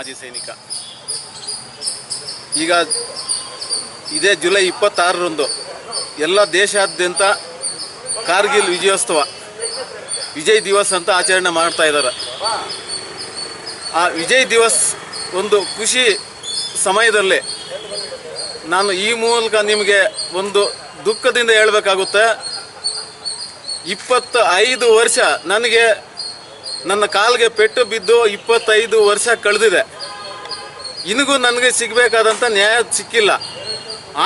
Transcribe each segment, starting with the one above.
ಮಾಜಿ ಸೈನಿಕ. ಈಗ ಇದೇ ಜುಲೈ ಇಪ್ಪತ್ತಾರರಂದು ಎಲ್ಲ ದೇಶಾದ್ಯಂತ ಕಾರ್ಗಿಲ್ ವಿಜಯೋತ್ಸವ, ವಿಜಯ್ ದಿವಸ್ ಅಂತ ಆಚರಣೆ ಮಾಡ್ತಾ ಇದ್ದಾರೆ. ಆ ವಿಜಯ್ ದಿವಸ್ ಒಂದು ಖುಷಿ ಸಮಯದಲ್ಲಿ ನಾನು ಈ ಮೂಲಕ ನಿಮಗೆ ಒಂದು ದುಃಖದಿಂದ ಹೇಳಬೇಕಾಗುತ್ತೆ. ಇಪ್ಪತ್ತ ಐದು ವರ್ಷ ನನಗೆ ನನ್ನ ಕಾಲಿಗೆ ಪೆಟ್ಟು ಬಿದ್ದು ಇಪ್ಪತ್ತೈದು ವರ್ಷ ಕಳೆದಿದೆ. ಇನ್ಗೂ ನನಗೆ ಸಿಗಬೇಕಾದಂಥ ನ್ಯಾಯ ಸಿಕ್ಕಿಲ್ಲ.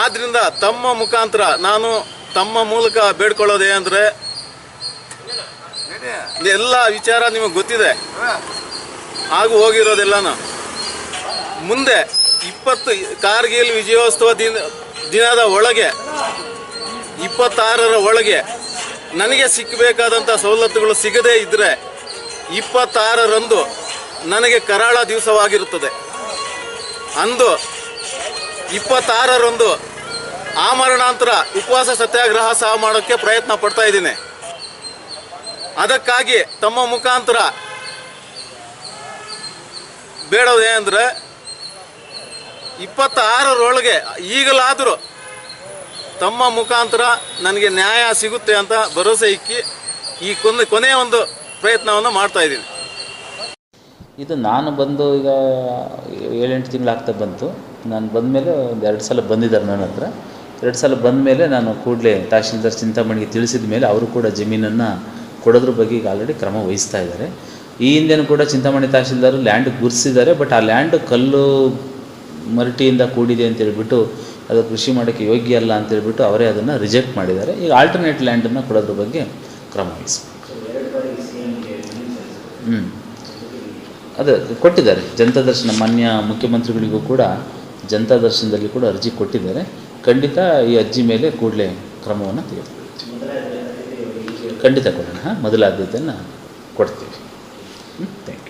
ಆದ್ದರಿಂದ ತಮ್ಮ ಮುಖಾಂತರ ನಾನು ತಮ್ಮ ಮೂಲಕ ಬೇಡ್ಕೊಳ್ಳೋದೇ ಅಂದರೆ ಎಲ್ಲ ವಿಚಾರ ನಿಮಗೆ ಗೊತ್ತಿದೆ. ಹಾಗೂ ಹೋಗಿರೋದೆಲ್ಲನೂ ಮುಂದೆ ಇಪ್ಪತ್ತು ಕಾರ್ಗಿಲ್ ವಿಜಯೋತ್ಸವ ದಿನ, ದಿನದ ಒಳಗೆ, ಇಪ್ಪತ್ತಾರರ ಒಳಗೆ ನನಗೆ ಸಿಕ್ಕಬೇಕಾದಂಥ ಸವಲತ್ತುಗಳು ಸಿಗದೇ ಇದ್ದರೆ ಇಪ್ಪತ್ತಾರರಂದು ನನಗೆ ಕರಾಳ ದಿವಸವಾಗಿರುತ್ತದೆ. ಅಂದು ಇಪ್ಪತ್ತಾರರಂದು ಆಮರಣಾಂತರ ಉಪವಾಸ ಸತ್ಯಾಗ್ರಹ ಸಹ ಮಾಡೋಕ್ಕೆ ಪ್ರಯತ್ನ ಪಡ್ತಾ ಇದ್ದೀನಿ. ಅದಕ್ಕಾಗಿ ತಮ್ಮ ಮುಖಾಂತರ ಬೇಡೋದೇ ಅಂದರೆ ಇಪ್ಪತ್ತಾರರೊಳಗೆ ಈಗಲಾದರೂ ತಮ್ಮ ಮುಖಾಂತರ ನನಗೆ ನ್ಯಾಯ ಸಿಗುತ್ತೆ ಅಂತ ಭರವಸೆ ಇಕ್ಕಿ ಈ ಕೊನೆ ಕೊನೆಯ ಒಂದು ಪ್ರಯತ್ನವನ್ನು ಮಾಡ್ತಾ ಇದ್ದೀನಿ. ಇದು ನಾನು ಬಂದು ಈಗ ಏಳೆಂಟು ತಿಂಗಳು ಆಗ್ತಾ ಬಂತು. ನಾನು ಬಂದಮೇಲೆ ಒಂದು ಎರಡು ಸಲ ಬಂದಿದ್ದಾರೆ ನನ್ನ ಹತ್ರ. ಎರಡು ಸಲ ಬಂದಮೇಲೆ ನಾನು ಕೂಡಲೇ ತಹಶೀಲ್ದಾರ್ ಚಿಂತಾಮಣಿಗೆ ತಿಳಿಸಿದ ಮೇಲೆ ಅವರು ಕೂಡ ಜಮೀನನ್ನು ಕೊಡೋದ್ರ ಬಗ್ಗೆ ಈಗ ಆಲ್ರೆಡಿ ಕ್ರಮ ವಹಿಸ್ತಾ ಇದ್ದಾರೆ. ಈ ಹಿಂದೆನೂ ಕೂಡ ಚಿಂತಾಮಣಿ ತಹಶೀಲ್ದಾರು ಲ್ಯಾಂಡ್ ಗುರ್ಸಿದ್ದಾರೆ ಬಟ್ ಆ ಲ್ಯಾಂಡ್ ಕಲ್ಲು ಮರಟಿಯಿಂದ ಕೂಡಿದೆ ಅಂತ ಹೇಳ್ಬಿಟ್ಟು ಅದು ಕೃಷಿ ಮಾಡೋಕ್ಕೆ ಯೋಗ್ಯ ಅಲ್ಲ ಅಂತೇಳ್ಬಿಟ್ಟು ಅವರೇ ಅದನ್ನು ರಿಜೆಕ್ಟ್ ಮಾಡಿದ್ದಾರೆ. ಈಗ ಆಲ್ಟರ್ನೇಟ್ ಲ್ಯಾಂಡನ್ನು ಕೊಡೋದ್ರ ಬಗ್ಗೆ ಕ್ರಮ ವಹಿಸಿ ಹ್ಞೂ ಅದೇ ಕೊಟ್ಟಿದ್ದಾರೆ. ಜನತಾ ದರ್ಶನ ಮಾನ್ಯ ಮುಖ್ಯಮಂತ್ರಿಗಳಿಗೂ ಕೂಡ ಜನತಾ ದರ್ಶನದಲ್ಲಿ ಕೂಡ ಅರ್ಜಿ ಕೊಟ್ಟಿದ್ದಾರೆ. ಖಂಡಿತ ಈ ಅರ್ಜಿ ಮೇಲೆ ಕೂಡಲೇ ಕ್ರಮವನ್ನು ತೆಗೆದು ಖಂಡಿತ ಕೊಡೋಣ. ಹಾಂ ಮೊದಲ ಆದ್ಯತೆಯನ್ನು ಕೊಡ್ತೀವಿ ಥ್ಯಾಂಕ್ ಯು